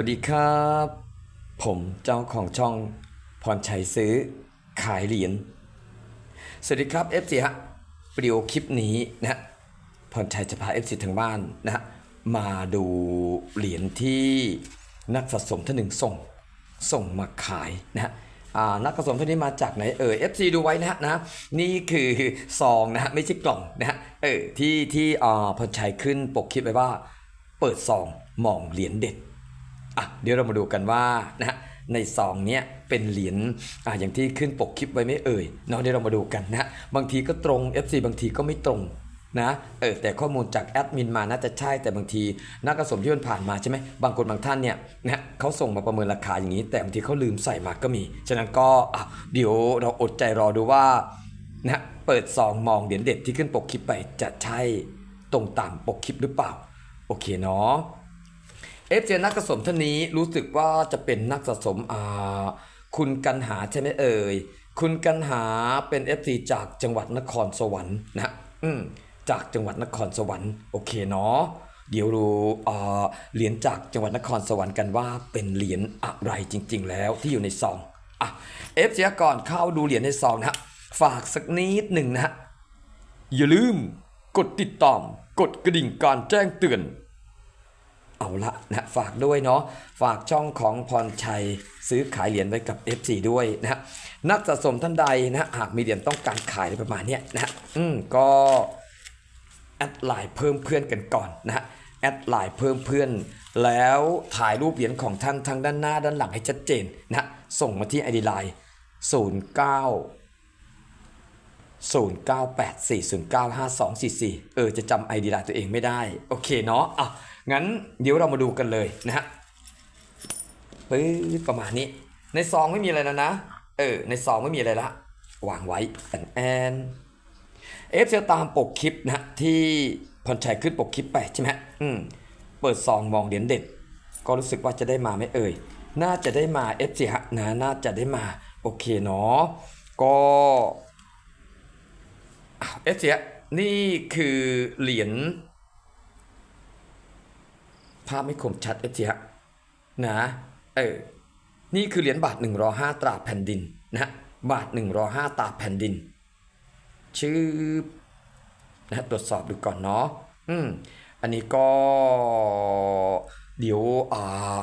วัสดีครับ ผมเจ้าของช่องพรชัยซื้อขายเหรียญสวัสดีครับ FC ฮะวิดีโอคลิปนี้นะพรชัยจะพา FC ทางบ้านนะมาดูเหรียญที่นักสะสมท่านหนึ่งส่งส่งมาขายนะนักสะสมท่านนี้มาจากไหนเออ FC ดูไว้นะนะนี่คือซองนะไม่ใช่กล่องนะเออที่ที่อ่าพรชัยขึ้นปกคลิปไว้ว่า เปิดซองมองเหรียญเด็ด อะเดี๋ยวเรามาดูกันว่านะฮะในซองเนี้ยเป็นเหรียญอะอย่างที่ขึ้นปกคลิปไว้ไม่เอ่ยเนาะเดี๋ยวเรามาดูกันนะบางทีก็ตรง FC บางทีก็ไม่ตรงนะเออแต่ข้อมูลจากแอดมินมาน่าจะใช่แต่บางทีนักกระสมที่มันผ่านมาใช่ไหมบางคนบางท่านเนี่ยนะเขาส่งมาประเมินราคาอย่างนี้ แต่บางทีเขาลืมใส่มาก็มี ฉะนั้นก็อะเดี๋ยวเราอดใจรอดูว่านะเปิดซองมองเหรียญเด็ดที่ขึ้นปกคลิปไปจะใช่ตรงตามปกคลิปหรือเปล่า โอเคเนาะ เอฟเจนักสะสมท่านนี้รู้สึกว่าจะเป็นนักสะสมอ่าคุณกันหาใช่ไหมเอ่ย คุณกันหาเป็น FC จากจังหวัดนครสวรรค์นะอืมจากจังหวัดนครสวรรค์โอเคเนาะเดี๋ยวรู้อ่าเหรียญจากจังหวัดนครสวรรค์กันว่าเป็นเหรียญอะไรจริง ๆ แล้วที่อยู่ในซองอะเอฟเจก่อนเข้าดูเหรียญในซองนะฮะฝากสักนิดหนึ่งนะฮะอย่าลืมกดติดตามกดกระดิ่งการแจ้งเตือน เอาละนะฝากด้วยเนาะฝากช่องของพรชัยซื้อขายเหรียญไว้กับ FC ด้วยนะฮะนักสะสมท่านใดนะหากมีเหรียญต้องการขายอะไรประมาณเนี้ยนะฮะอืมก็แอดไลน์เพิ่มเพื่อนกันก่อนนะฮะแอดไลน์เพิ่มเพื่อน แล้วถ่ายรูปเหรียญของท่านทั้งด้านหน้าด้านหลังให้ชัดเจนนะฮะส่งมาที่ ID Line 09 0984095244 เออ จะจำไอดีไลน์ตัวเองไม่ได้ โอเคเนาะอะงั้นเดี๋ยวเรามาดูกันเลยนะฮะปึ๊บประมาณนี้ ในซองไม่มีอะไรแล้วนะ เออ ในซองไม่มีอะไรละ วางไว้แอนแอนเอฟจะตามปกคลิปนะที่พรชัยขึ้นปกคลิปไปใช่ไหมฮะอืม เปิดซองมองเหรียญเด็ด ก็รู้สึกว่าจะได้มาไหม่เอ่ย น่าจะได้มาเอฟซีฮะนะ น่าจะได้มา โอเคเนาะ ก็ เอฟเสียนี่คือเหรียญภาพไม่คมชัดเอฟเสียนะเออนี่คือเหรียญบาทหนึ่งรอห้าตราแผ่นดินนะบาทหนึ่งรอห้าตราแผ่นดิน ชื่อนะฮะตรวจสอบดูก่อนเนาะอืมอันนี้ก็เดี๋ยวอ่า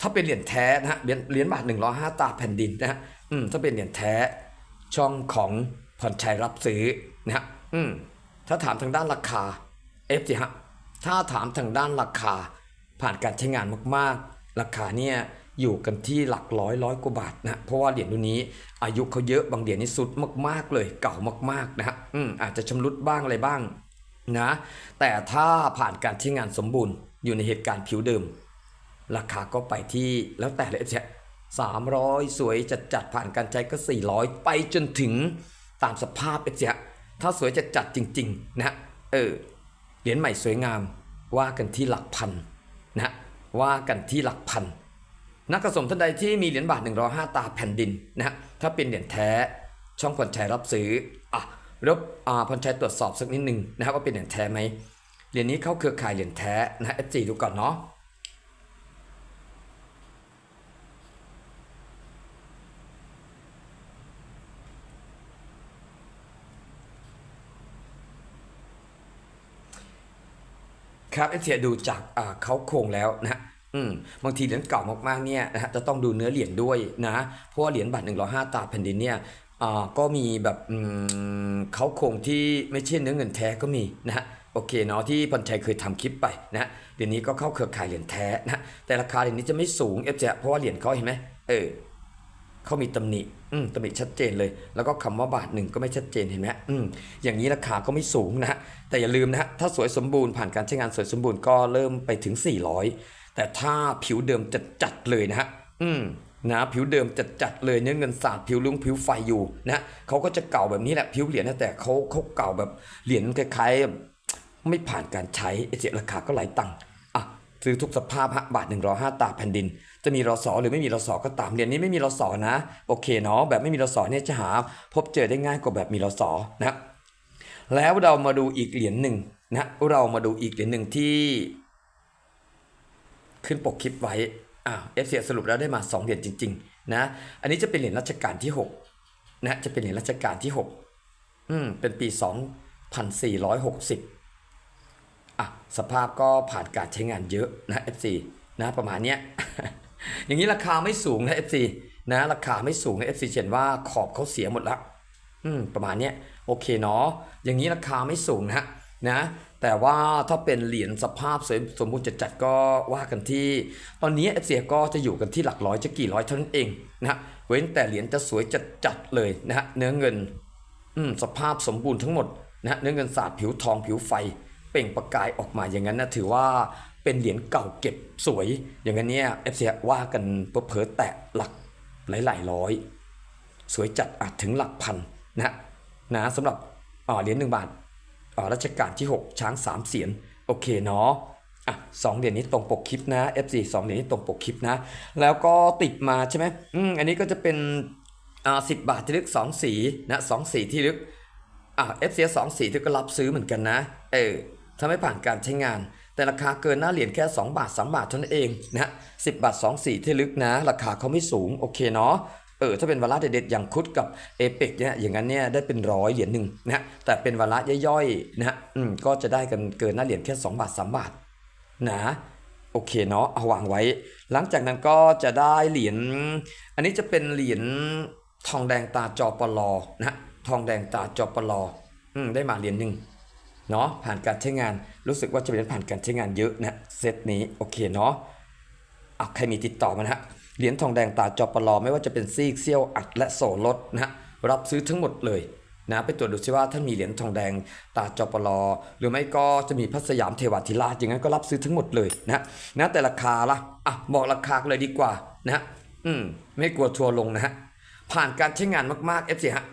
ถ้าเป็นเหรียญแท้นะฮะเหรียญเหรียญบาทหนึ่งร้อยห้าตราแผ่นดินนะฮะอืมถ้าเป็นเหรียญแท้ช่องของพรชัยรับซื้อ นะฮะอืมถ้าถามทางด้านราคาเอฟสิฮะถ้าถามทางด้านราคา ผ่านการใช้งานมากๆ ราคาเนี่ยอยู่กันที่หลักร้อยร้อยกว่าบาทนะเพราะว่าเหรียญรุ่นนี้ อายุเขาเยอะบางเหรียญนี่สุดมากๆเลย เก่ามากๆนะฮะอืมอาจจะชำรุดบ้างอะไรบ้างนะแต่ถ้าผ่านการใช้งานสมบูรณ์อยู่ในเหตุการณ์ผิวเดิม ราคาก็ไปที่แล้วแต่เลยเช่สามร้อยสวยจัดจัดๆผ่านการใช้ก็ 400 ไปจนถึงตามสภาพเอเช่ ถ้าสวยจัดจัดจริงๆนะเออเหรียญใหม่สวยงามว่ากันที่หลักพันนะว่ากันที่หลักพันนักกระสมท่านใดที่มีเหรียญบาท105 ตาแผ่นดินนะถ้าเป็นเหรียญแท้ช่องพรชัยรับซื้ออะแล้วอ่าพรชัยตรวจสอบสักนิดหนึ่งนะครับว่าเป็นเหรียญแท้ไหมเหรียญนี้เข้าเครือข่ายเหรียญแท้นะฮะ F4 ดูก่อนเนาะ ครับเอเสียดูจากเขาโครงแล้วนะอืมบางทีเหรียญเก่ามากๆเนี่ยนะฮะจะต้องดูเนื้อเหรียญด้วยนะเพราะว่าเหรียญบาทหนึ่งร้อยห้าตาแผ่นดินเนี่ยอ่าก็มีแบบอืมเขาโครงที่ไม่ใช่เนื้อเงินแท้ก็มีนะฮะโอเคเนาะที่พันชัยเคยทำคลิปไปนะเดี๋ยวนี้ก็เข้าเครือข่ายเหรียญแท้นะแต่ราคาเหรียญนี้จะไม่สูงเอฟเเพราะว่าเหรียญเขาเห็นไหมเออ เขามีตำหนิอืมตำหนิชัดเจนเลย แล้วก็คำว่าบาทหนึ่งก็ไม่ชัดเจนเห็นไหมอืมอย่างนี้ราคาก็ไม่สูงนะฮะแต่อย่าลืมนะฮะถ้าสวยสมบูรณ์ผ่านการใช้งานสวยสมบูรณ์ก็เริ่มไปถึง 400 แต่ถ้าผิวเดิมจัดจัดๆเลยนะฮะอืมนะผิวเดิมจัดจัดๆเลยเนื้อเงินสาดผิวลุงผิวไฟอยู่นะเขาก็จะเก่าแบบนี้แหละผิวเหรียญนะแต่เขาเขาเก่าแบบเหรียญคล้ายๆ ไม่ผ่านการใช้ไอ้เสียราคาก็หลายตังค์ ซื้อทุกสภาพบาทหนึ่งร้อยห้าตาแผ่นดิน จะมีรสอหรือไม่มีรสอก็ตามเหรียญนี้ไม่มีรสอนะโอเคเนาะแบบไม่มีรสอเนี่ยจะหา พบเจอได้ง่ายกว่าแบบมีรสอนะครับแล้วเรามาดูอีกเหรียญหนึ่งนะเรามาดูอีกเหรียญหนึ่งที่ ขึ้นปกคลิปไว้อ่าเอฟซีสรุปแล้วได้มา 2 เหรียญจริง ๆ นะ อันนี้จะเป็นเหรียญรัชกาลที่ 6 นะจะเป็นเหรียญรัชกาลที่ 6 อืมเป็นปี 2460 อะสภาพก็ผ่านการใช้งานเยอะนะ FC นะประมาณเนี้ย อย่างนี้ราคาไม่สูงนะ FC นะราคาไม่สูงนะ FC เห็นว่าขอบเขาเสียหมดละอืมประมาณเนี้ยโอเคเนาะอย่างนี้ราคาไม่สูงนะนะแต่ว่าถ้าเป็นเหรียญสภาพสวยสมบูรณ์จัดๆก็ว่ากันที่ ตอนนี้ FC ก็จะอยู่กันที่หลักร้อยจะกี่ร้อยเท่านั้นเองนะเว้นแต่เหรียญจะสวยจัดๆเลยนะฮะเนื้อเงินอืมสภาพสมบูรณ์ทั้งหมดนะฮะเนื้อเงินสาดผิวทองผิวไฟ เปล่งประกายออกมาอย่างนั้นนะถือว่าเป็นเหรียญเก่าเก็บสวย อย่างนั้นเนี่ยเอฟซีว่ากันเผลอแตะหลักหลายร้อย สวยจัดอาจถึงหลักพันนะนะสำหรับเหรียญหนึ่งบาทรัชกาลที่ 6 ช้างสามเสียนโอเคเนาะอะสองเหรียญนี้ตรงปกคลิปนะ FC สองเหรียญนี้ตรงปกคลิปนะ แล้วก็ติดมาใช่ไหมอืมอันนี้ก็จะเป็นอ่าสิบาทที่ลึกสองสีนะสองสีที่ลึกอ่า f c สองสีที่ก็รับซื้อเหมือนกันนะ เออ ถ้าไม่ผ่านการใช้งาน แต่ราคาเกินหน้าเหรียญแค่ 2 บาท 3 บาทเท่านั้นเองนะสิบาท2สีที่ลึกนะ ราคาเขาไม่สูง โอเคเนาะเออถ้าเป็นวาระเด็ดๆอย่างคุดกับเอเปกเนี่ยอย่างนั้นเนี่ยได้เป็นร้อยเหรียญหนึ่งนะแต่เป็นวาระย่อยๆนะอืมก็จะได้กันเกินหน้าเหรียญแค่ 2 บาท 3 บาทนะโอเคเนาะเอาวางไว้ หลังจากนั้นก็จะได้เหรียญอันนี้จะเป็นเหรียญทองแดงตาจอปลอนะฮะทองแดงตาจอปลออืมได้มาเหรียญหนึ่ง เนาะผ่านการใช้งานรู้สึกว่าจะเป็นผ่านการใช้งานเยอะนะเซตนี้โอเคเนาะอะใครมีติดต่อมานะฮะเหรียญทองแดงตาจอปลอไม่ว่าจะเป็นซีกเซี่ยวอัดและโสรถนะฮะรับซื้อทั้งหมดเลยนะไปตรวจดูซิว่าท่านมีเหรียญทองแดงตาจอปลอหรือไม่ก็จะมีพัสยามเทวาธิราชอย่างนั้นก็รับซื้อทั้งหมดเลยนะนะแต่ราคาละอะบอกราคาเลยดีกว่านะอืมไม่กลัวทัวร์ลงนะฮะผ่านการใช้งานมากๆเอฟเซีฮะ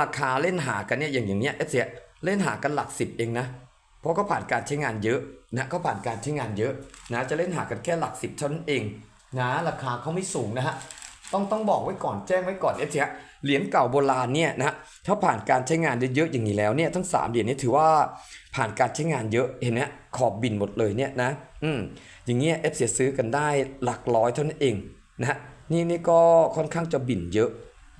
ราคาเล่นหากันเนี่ยอย่างอย่างเนี้ยเอฟเซีย เล่นหากันหลักสิบเองนะ เพราะก็ผ่านการใช้งานเยอะนะก็ผ่านการใช้งานเยอะนะจะเล่นหากันแค่หลักสิบเท่านั้นเองนะราคาเขาไม่สูงนะฮะต้องต้องบอกไว้ก่อนแจ้งไว้ก่อนเอฟซีเหรียญเก่าโบราณเนี่ยนะถ้าผ่านการใช้งานเยอะๆอย่างนี้แล้วเนี่ยทั้งสามเหรียญนี้ถือว่าผ่านการใช้งานเยอะเห็นไหมขอบบินหมดเลยเนี่ยนะอืมอย่างเงี้ยเอฟซีซื้อกันได้หลักร้อยเท่านั้นเองนะฮะนี่นี่ก็ค่อนข้างจะบินเยอะ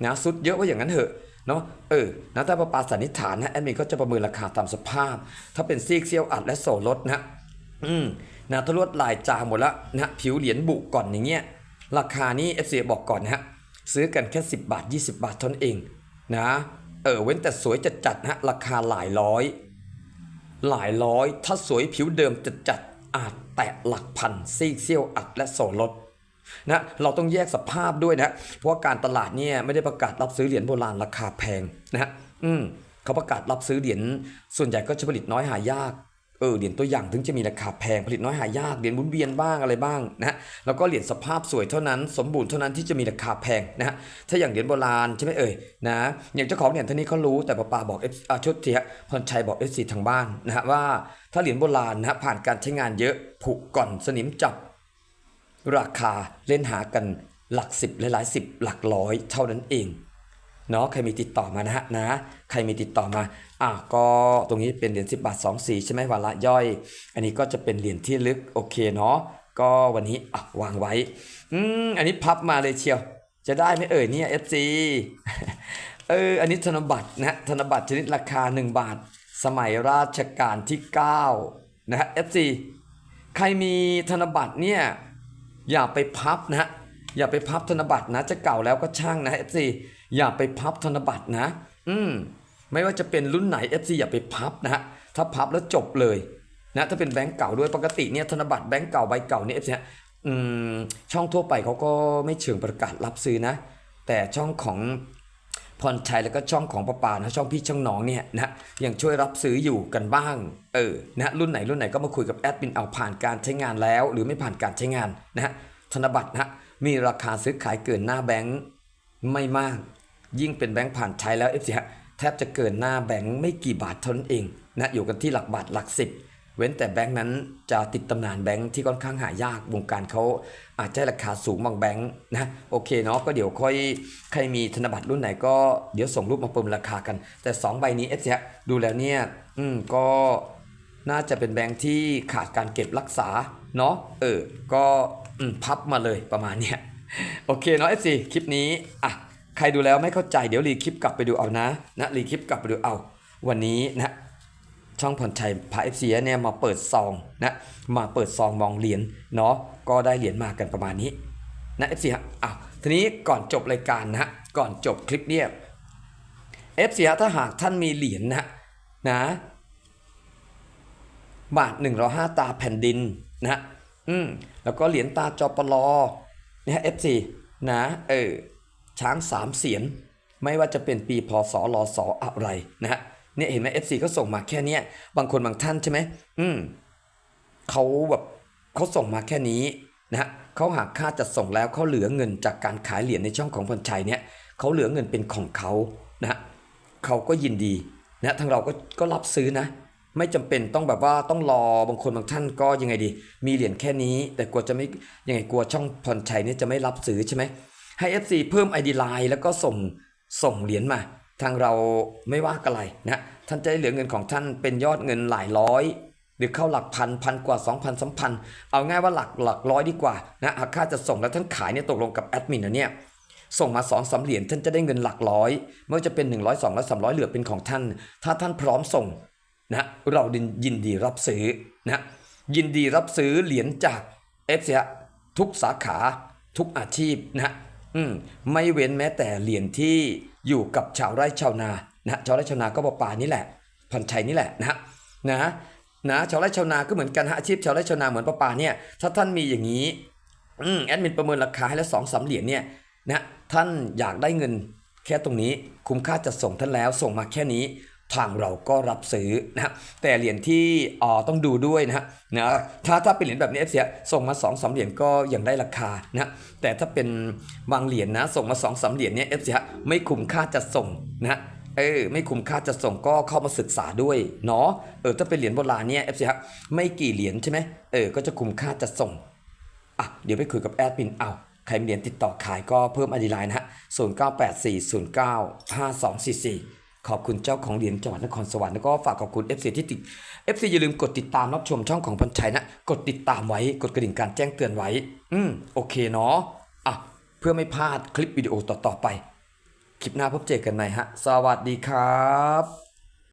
นะสุดเยอะว่าอย่างนั้นเถอะ เนาะเออนะถ้าประปาสันนิษฐานนะแอดมินก็จะประเมินราคาตามสภาพ ถ้าเป็นซีกเซียวอัดและโซลดนะอืมนะถ้าลวดลายจางหมดล้วนะผิวเหรียญบุก่อนอย่างเงี้ยราคานี้ FC บอกก่อนนะฮะซื้อกันแค่ 10 บาท 20 บาทเท่านั้นเองนะเออเว้นแต่สวยจัดจัดนะฮะราคาหลายร้อย หลายร้อย ถ้าสวยผิวเดิมจัดจัดอาจแตะหลักพันซีกเซียวอัดและโซลด นะเราต้องแยกสภาพด้วยนะเพราะการตลาดเนี่ยไม่ได้ประกาศรับซื้อเหรียญโบราณราคาแพงนะฮะอืมเขาประกาศรับซื้อเหรียญส่วนใหญ่ก็จะผลิตน้อยหายากเออเหรียญตัวอย่างถึงจะมีราคาแพงผลิตน้อยหายากเหรียญหมุนเวียนบ้างอะไรบ้างนะแล้วก็เหรียญสภาพสวยเท่านั้น สมบูรณ์เท่านั้นที่จะมีราคาแพงนะฮะถ้าอย่างเหรียญโบราณใช่ไหมเอ่ยนะอย่างเจ้าของเหรียญท่านนี้เขารู้แต่ป้าปาบอกเอฟอาชุดเทียพรชัยบอกเอฟซีทางบ้านนะฮะว่าถ้าเหรียญโบราณนะฮะผ่านการใช้งานเยอะผุก่อนสนิมจับ ราคาเล่นหากันหลักสิบหลายสิบหลักร้อยเท่านั้นเองเนาะใครมีติดต่อมานะฮะนะใครมีติดต่อมาอะก็ตรงนี้เป็นเหรียญ10 บาท 2 สีใช่ไหมวาระย่อย อันนี้ก็จะเป็นเหรียญที่ลึกโอเคเนาะก็วันนี้อะวางไว้อืมอันนี้พับมาเลยเชียว จะได้ไหมเอ่ยเนี่ย FC เอออันนี้ธนบัตรนะธนบัตรชนิดราคา 1 บาท สมัยราชการที่ 9 นะฮะ FC ใครมีธนบัตรเนี่ย อย่าไปพับนะฮะอย่าไปพับธนบัตรนะ จะเก่าแล้วก็ช่างนะ FC อย่าไปพับธนบัตรนะ อืมไม่ว่าจะเป็นรุ่นไหน FC อย่าไปพับนะฮะถ้าพับแล้วจบเลยนะถ้าเป็นแบงก์เก่าด้วยปกติเนี่ยธนบัตรแบงก์เก่าใบเก่าเนี่ย FC ฮะอืมช่องทั่วไปเขาก็ไม่เชิงประกาศรับซื้อนะ แต่ช่องของ พรชัยแล้วก็ช่องของประปานะช่องพี่ช่องน้องเนี่ยนะยังช่วยรับซื้ออยู่กันบ้างเออนะรุ่นไหนรุ่นไหนก็มาคุยกับแอดมินเอาผ่านการใช้งานแล้ว หรือไม่ผ่านการใช้งานนะฮะธนบัตรนะฮะมีราคาซื้อขายเกินหน้าแบงค์ไม่มาก ยิ่งเป็นแบงค์ผ่านใช้แล้วเอฟซีฮะแทบจะเกินหน้าแบงค์ไม่กี่บาทเท่านั้นเองนะอยู่กันที่หลักบาทหลักสิบ เว้นแต่แบงค์นั้นจะติดตำนานแบงค์ที่ค่อนข้างหายากวงการเขาอาจจะราคาสูงบางแบงค์นะโอเคเนาะก็เดี๋ยวค่อยใครมีธนบัตรรุ่นไหนก็เดี๋ยวส่งรูปมาประเมินราคากัน แต่ 2 ใบนี้เอฟซีดูแล้วเนี่ยอืมก็น่าจะเป็นแบงค์ที่ขาดการเก็บรักษาเนาะเออก็อืมพับมาเลยประมาณเนี้ยโอเคเนาะ FC คลิปนี้อะใครดูแล้วไม่เข้าใจเดี๋ยวรีคลิปกลับไปดูเอานะนะรีคลิปกลับไปดูเอา วันนี้นะ ช่องพรชัยพาเอฟซีเนี่ยมาเปิดซองนะมาเปิดซองมองเหรียญเนาะก็ได้เหรียญมากันประมาณนี้นะเอฟซีฮะอ้าวทีนี้ก่อนจบรายการนะฮะก่อนจบคลิปเนี่ยเอฟซีฮะถ้าหากท่านมีเหรียญนะนะบาทหนึ่งร้อห้าตาแผ่นดินนะฮะอืมแล้วก็เหรียญตาจอปลอเนี่ยเอฟซีนะเออช้างสามเสียน ไม่ว่าจะเป็นปีพศลศอะไรนะฮะ เนี่ยเห็นไหม FC เขาส่งมาแค่เนี้ยบางคนบางท่านใช่ไหมอืมเขาแบบเขาส่งมาแค่นี้นะฮะเขาหากค่าจัดส่งแล้วเขาเหลือเงินจากการขายเหรียญในช่องของพลชัยเนี่ยเขาเหลือเงินเป็นของเขานะฮะเขาก็ยินดีนะทางเราก็ก็รับซื้อนะ ไม่จำเป็นต้องแบบว่าต้องรอบางคนบางท่านก็ยังไงดี มีเหรียญแค่นี้ แต่กลัวจะไม่ยังไงกลัวช่องพรชัยเนี่ยจะไม่รับซื้อใช่ไหมให้ FC เพิ่ม ID Line แล้วก็ส่งส่งเหรียญมา ทางเราไม่ว่ากันอะไรนะท่านจะได้เหลือเงินของท่านเป็นยอดเงินหลายร้อยหรือเข้าหลักพันพันกว่า 2 0 0 0 3 0 0 0 เอาง่ายว่าหลักหลักร้อยดีกว่านะหากค่าจะส่งแล้วท่านขายเนี่ยตกลงกับแอดมินนะเนี่ยส่งมาสองสามเหรียญท่านจะได้เงินหลักร้อยไม่ว่าจะเป็น 100 200 300 เหลือเป็นของท่าน ถ้าท่านพร้อมส่งนะเรายินดีรับซื้อนะยินดีรับซื้อเหรียญจากเอฟเซียทุกสาขาทุกอาชีพนะอืมไม่เว้นแม้แต่เหรียญที่ อยู่กับชาวไร่ชาวนานะชาวไร่ชาวนาก็ปลาป่านี่แหละพันชัยนี่แหละนะนะนะชาวไร่ชาวนาก็เหมือนกันฮะอาชีพชาวไร่ชาวนาเหมือนปลาป่าเนี่ยถ้าท่านมีอย่างนี้อืมแอดมินประเมินราคาให้แล้วสองสามเหรียญเนี่ยนะท่านอยากได้เงินแค่ตรงนี้คุ้มค่าจะส่งท่านแล้วส่งมาแค่นี้ ทางเราก็รับซื้อนะแต่เหรียญที่อ๋อต้องดูด้วยนะฮะนะถ้าถ้าเป็นเหรียญแบบนี้เอฟเสียส่งมา2อสเหรียญก็ยังได้ราคานะแต่ถ้าเป็นบางเหรียญนะส่งมา2อสเหรียญเนี่ยเอฟเสียไม่คุ้มค่าจะส่งนะเออไม่คุ้มค่าจะส่งก็เข้ามาศึกษาด้วยเนาะเออถ้าเป็นเหรียญโบราณเนี่ยเอฟเสียไม่กี่เหรียญใช่ไหมเออก็จะคุ้มค่าจะส่งอะเดี๋ยวไปคุยกับแอดมินเอาใครมีเหรียญติดต่อขายก็เพิ่มอดีไลน์นะฮะ0984095244 ขอบคุณเจ้าของเหรียญจังหวัดนครสวรรค์แล้วก็ฝากขอบคุณ FC ที่ติด FC อย่าลืมกดติดตามรับชมช่องของพันชัยนะ กดติดตามไว้ กดกระดิ่งการแจ้งเตือนไว้ อืมโอเคเนาะอะเพื่อไม่พลาดคลิปวิดีโอต่อๆไป คลิปหน้าพบเจอกันใหม่ฮะ สวัสดีครับ